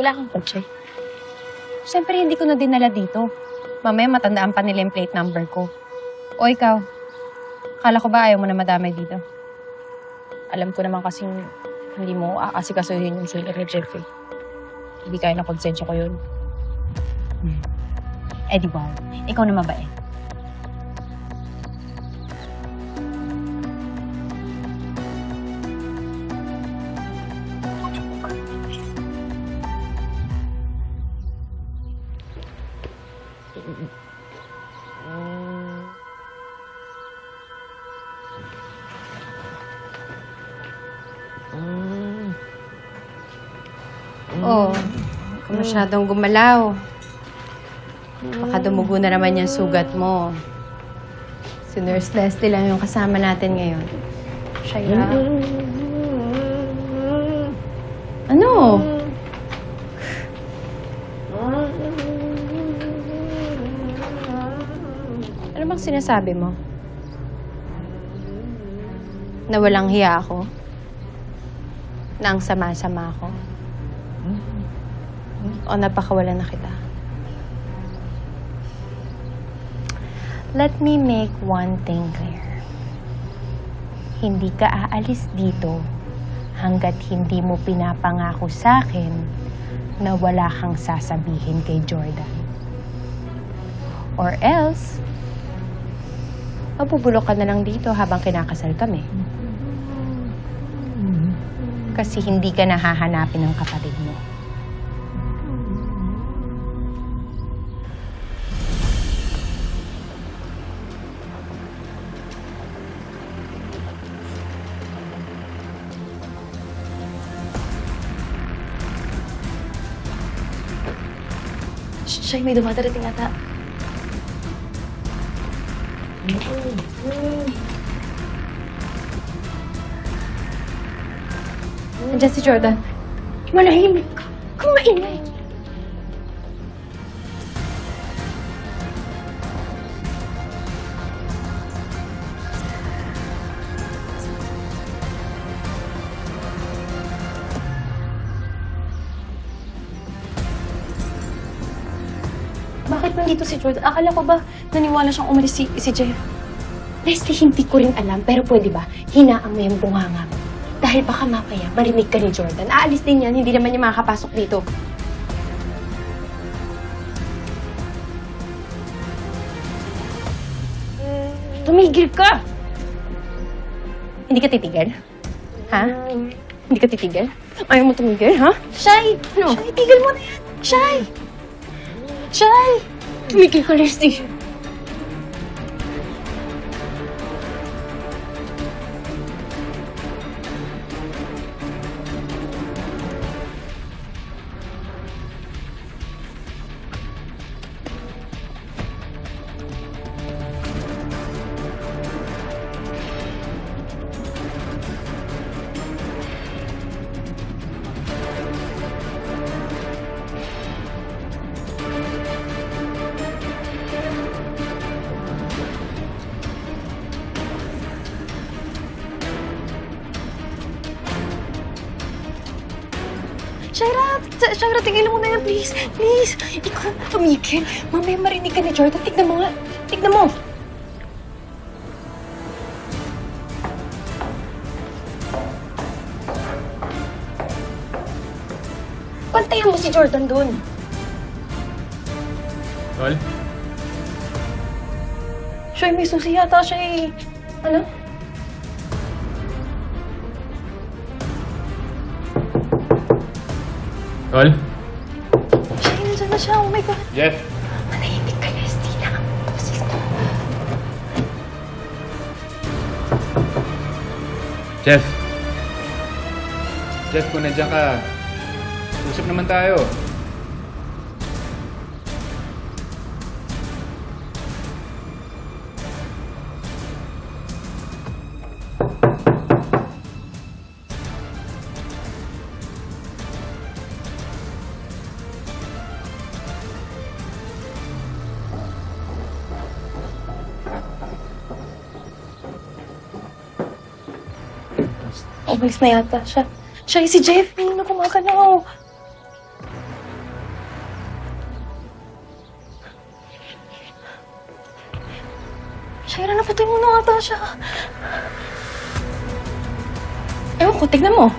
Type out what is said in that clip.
Wala kang kotse. Siyempre, hindi ko na dinala dito. Mamaya matandaan pa nila yung plate number ko. O ikaw, akala ko ba ayaw mo na madamay dito? Alam ko naman kasing hindi mo aasikasuhin yung sugar ni Jeff. Hindi kaya na konsensya ko yun. Hmm. Eh di ba, ikaw na mabait. Oo. Oh, kung masyadong gumalaw. Baka dumugo na naman yung sugat mo. Si Nurse Leslie lang yung kasama natin ngayon. Shaira. Ano? Ano bang sinasabi mo? Na walang hiya ako? Na ang sama-sama ako? O napakawalan na kita? Let me make one thing clear. Hindi ka aalis dito hanggat hindi mo pinapangako sa akin na wala kang sasabihin kay Jordan. Or else, mabubulok ka na lang dito habang kinakasal kami. Kasi hindi ka nahahanapin ng kapatid mo. Siya, may dumadarating ata. Nandiyan si Jordan. Manahimik ka. Kung nandito si Jordan? Akala ko ba naniwala siyang umalis si, si Jeff? Leslie, hindi ko rin alam, pero pwede ba, hinaan mo yung bunganga mo. Dahil baka mamaya, marinig ka ni Jordan. Aalis din yan, hindi naman niya makakapasok dito. Tumigil ka! Hindi ka titigil? Ha? Hindi ka titigil? Ayaw mo tumigil, ha? Shy! Ano? Shy, tigil mo na yan! Shy! Shy! Tumigil ka, Leslie. Shaira! Sh- Shaira, tigil mo na yan, please! Please! Ikaw, tumigil. Mamaya marinig ka ni Jordan. Tignan mo nga. Tignan mo. Pantayan mo si Jordan dun. Tol? Siya, may susi yata siya eh. Ano? Tol? Siya, nandiyan na siya. Oh my God. Jeff? Manahimik ka, Leslie. Nakapagpasis ko. Jeff? Jeff, kung nandiyan ka, usap naman tayo. Umalis na yata siya. Siya, si Jeff, kanina kumakan ako. Shaira, napatay mo na ata siya. Ewan ko, tignan mo.